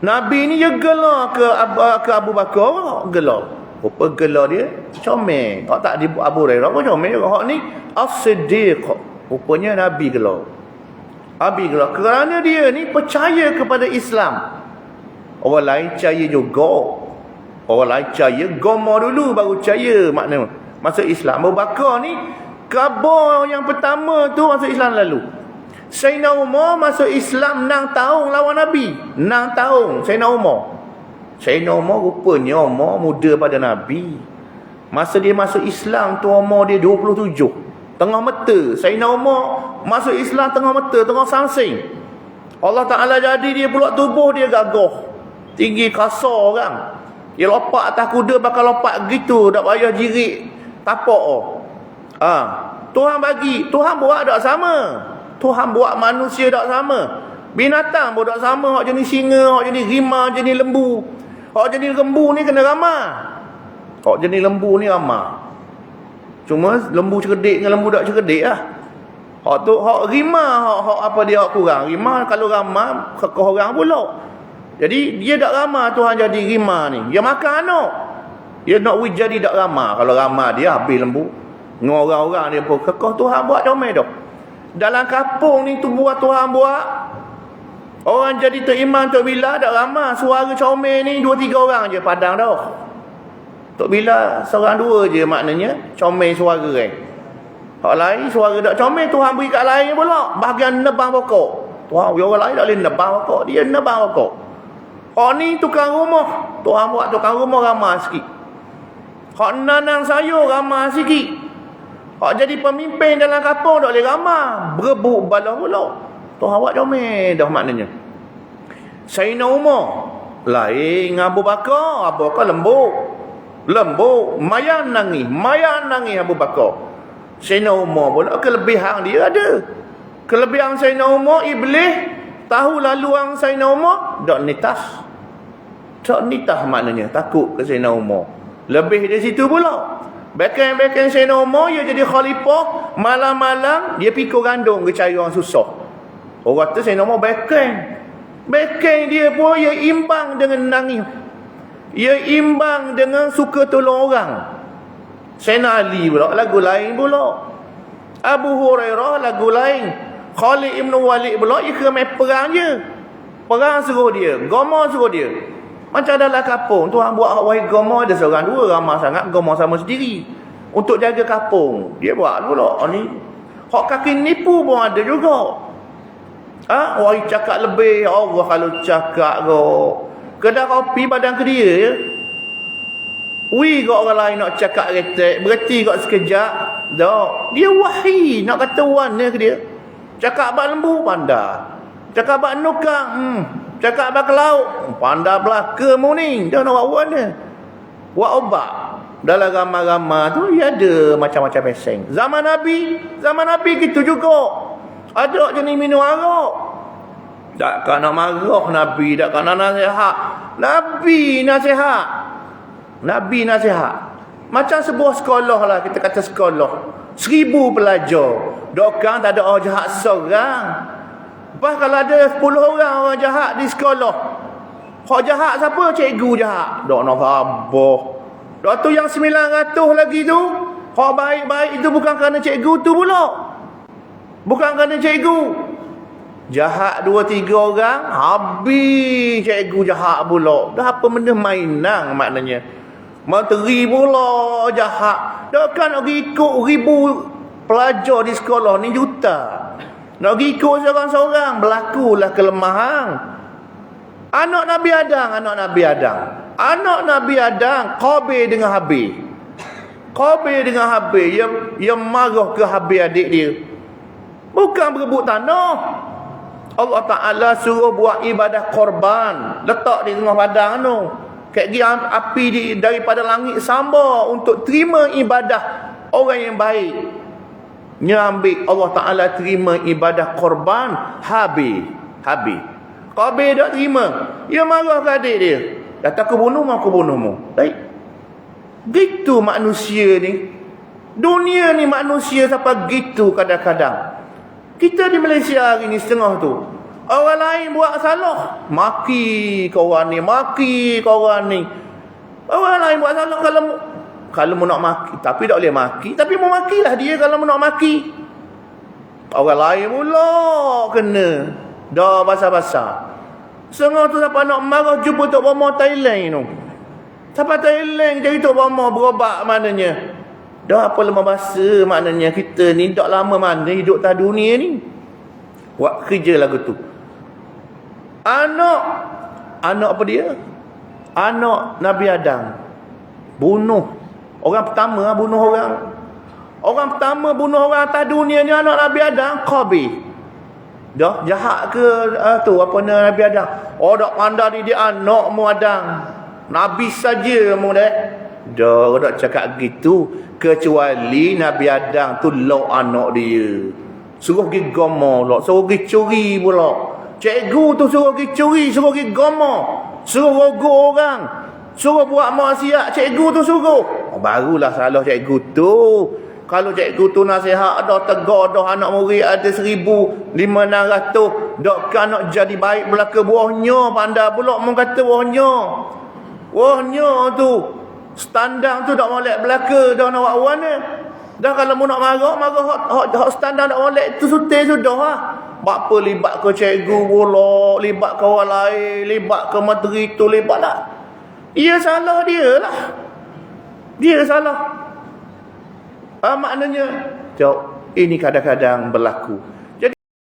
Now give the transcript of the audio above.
Nabi ni dia gelar ke Abu, ke Abu Bakar, gelar. Rupa gelar dia comel. Hak tak di Abu Hurairah pun comel juga. Hak ni As-Siddiq. Rupanya Nabi gelar. Nabi gelar. Kerana dia ni percaya kepada Islam. Orang lain percaya juga. Orang lain percaya gomo dulu baru percaya makna masuk Islam. Abu Bakar ni kabar yang pertama tu masuk Islam lalu. Sayyidina Umar masuk Islam 6 tahun lawan Nabi. 6 tahun Sayyidina Umar. Sayyidina Umar rupanya Umar muda pada Nabi. Masa dia masuk Islam tu Umar dia 27. Tengah meta. Sayyidina Umar masuk Islam tengah meta, tengah sangsing. Allah Ta'ala jadi dia pulak tubuh dia gagah. Tinggi kasar orang. Dia lompat atas kuda bakal lompat gitu. Tak payah jirik tapak. Ha. Tuhan bagi. Tuhan buat tak sama. Tuhan buat manusia tak sama. Binatang pun tak sama. Hak jenis singa, hak jenis rimau, jenis lembu. Hak jenis lembu ni kena ramah. Hak jenis lembu ni ramah. Cuma lembu cerdik dengan lembu tak cerdik lah. Hak tu, hak rimau, hak, hak apa dia hak kurang. Rimau kalau ramah, kekeh orang pula. Jadi dia tak ramah Tuhan jadi rimau ni. Dia makan anak. Dia nak jadi tak ramah. Kalau ramah dia habis lembu. Dengan orang-orang dia pun kekeh Tuhan buat comel dah. Dalam kampung ni tu buat Tuhan buat. Orang jadi teriman Tok Bila tak ramah. Suara comel ni dua tiga orang je padang dah. Tok Bila seorang dua je maknanya comel suara kan. Hak lain suara tak comel Tuhan beri kat lain pula. Bahagian nebang pokok. Tuhan orang lain tak boleh nebang pokok. Dia nebang pokok. Hak ni tukang rumah. Tuhan buat tukang rumah ramah sikit. Hak nanang sayur ramah sikit. Hak jadi pemimpin dalam kampung tak boleh ramah. Berebut balah pula. Tuhan buat comel dah maknanya. Sayyidina Umar. Lain Abu Bakar. Abu Bakar lembut. Lembut. Mayan nangis. Mayan nangis Abu Bakar. Sayyidina Umar pula kelebihan dia ada. Kelebihan Sayyidina Umar, Iblis tahu laluan Sayyidina Umar, tak nitas. Tak nitas maknanya. Takut ke Sayyidina Umar. Lebih dari situ pula. Bekan-bekan Sayyidina Umar dia jadi khalifah malam-malam dia pikul gandung ke cari orang susah. Orang kata Sayyidina Umar bekan. Bekan dia pun ia imbang dengan nangis. Ia imbang dengan suka tolong orang. Sayyidina Ali pula lagu lain pula. Abu Hurairah lagu lain. Khalid Ibn Walid pula ia kena main perang je. Perang suruh dia. Goma suruh dia. Macam dalam kampung, Tuhan buat wahai gomo ada seorang dua ramah sangat gomo sama sendiri. Untuk jaga kampung. Dia buat pula oh, ni. Hak kaki nipu pun ada juga. Ha? Wahai cakap lebih. Allah kalau cakap kau. Kedai kopi badan ke dia ya. Ui kau orang lain nak cakap retek. Berhenti kau sekejap. Tak. Dia wahi nak kata warna ke dia. Cakap abang lembu pandai. Cakap abang nukang. Hmm. Cakap abang ke laut. Pandai belaka mu ni. Dia nak buat warna. Buat obat. Dalam ramah-ramah tu dia ada macam-macam peseng. Zaman Nabi. Zaman Nabi gitu juga. Ada jenis minum arak. Takkan nak marah Nabi. Takkan nak nasihat. Nabi nasihat. Nabi nasihat. Macam sebuah sekolah lah. Kita kata sekolah. Seribu pelajar. Dokang tak ada orang jahat seorang. Lepas kalau ada 10 orang orang jahat di sekolah. Hak jahat siapa? Cikgu jahat. Dok nak khabar. Dok tu yang 900 lagi tu. Hak baik-baik itu bukan kerana cikgu tu pula. Bukan kerana cikgu. Jahat dua tiga orang. Habis cikgu jahat pula. Dah apa benda mainan maknanya. Menteri pula jahat. Dah kan nak ikut ribu pelajar di sekolah ni juta. Nak ikut seorang-seorang. Berlakulah kelemahan. Anak Nabi Adam. Anak Nabi Adam. Anak Nabi Adam. Qabil dengan Habib. Qabil dengan Habib. Yang, yang marah ke Habib adik dia. Bukan berebut tanah. Allah Ta'ala suruh buat ibadah korban. Letak di tengah padang tu. Gini api di, daripada langit samba untuk terima ibadah orang yang baik. Nyambil Allah Ta'ala terima ibadah korban habis. Habis. Qabil tak terima. Dia marah ke adik dia. Kata aku bunuh aku bunuhmu. Baik. Gitu manusia ni. Dunia ni manusia sampai gitu kadang-kadang. Kita di Malaysia hari ni setengah tu. Orang lain buat salah. Maki kau orang ni. Maki kau orang ni. Orang lain buat salah kalau kalau mau nak maki. Tapi tak boleh maki. Tapi mau makilah dia kalau mau nak maki. Orang lain pula kena. Dah basah-basah. Setengah tu siapa nak marah jumpa Tok Bama Thailand tu. Siapa Thailand jadi Tok Bama berobat maknanya. Dah apa lama bahasa maknanya kita ni tak lama mana hidup tak dunia ni. Buat kerja lagu tu. Anak. Anak apa dia? Anak Nabi Adam. Bunuh. Orang pertama bunuh orang. Orang pertama bunuh orang atas dunia ni anak Nabi Adam. Qabil. Dah jahat ke uh, tu apa nama Nabi Adam? Oh dak pandai dia anak mu Adam. Nabi saja mu dah. Dah dak cakap gitu kecuali Nabi Adam tu lo anak dia. Suruh pergi gomo lo, suruh pergi curi pula. Cikgu tu suruh pergi curi, suruh pergi gomo. Suruh rogo orang. Suruh buat maksiat, cikgu tu suruh. Oh, barulah salah cikgu tu. Kalau cikgu tu nasihat ada tegar dah anak murid ada seribu lima enam ratus. Dok kan nak jadi baik belaka buahnya. Pandai pula mau kata buahnya. Buahnya tu. Standar tu tak molek belaka dah nak buat warna. Dah kalau mau nak marah, marah hot, hot, hot standar nak molek tu sutil sudah lah. Bapa libat ke cikgu pula, libat ke orang lain, libat ke menteri tu, libat lah. Ia salah dia lah. Dia salah. Ah, maknanya, jauh, ini kadang-kadang berlaku.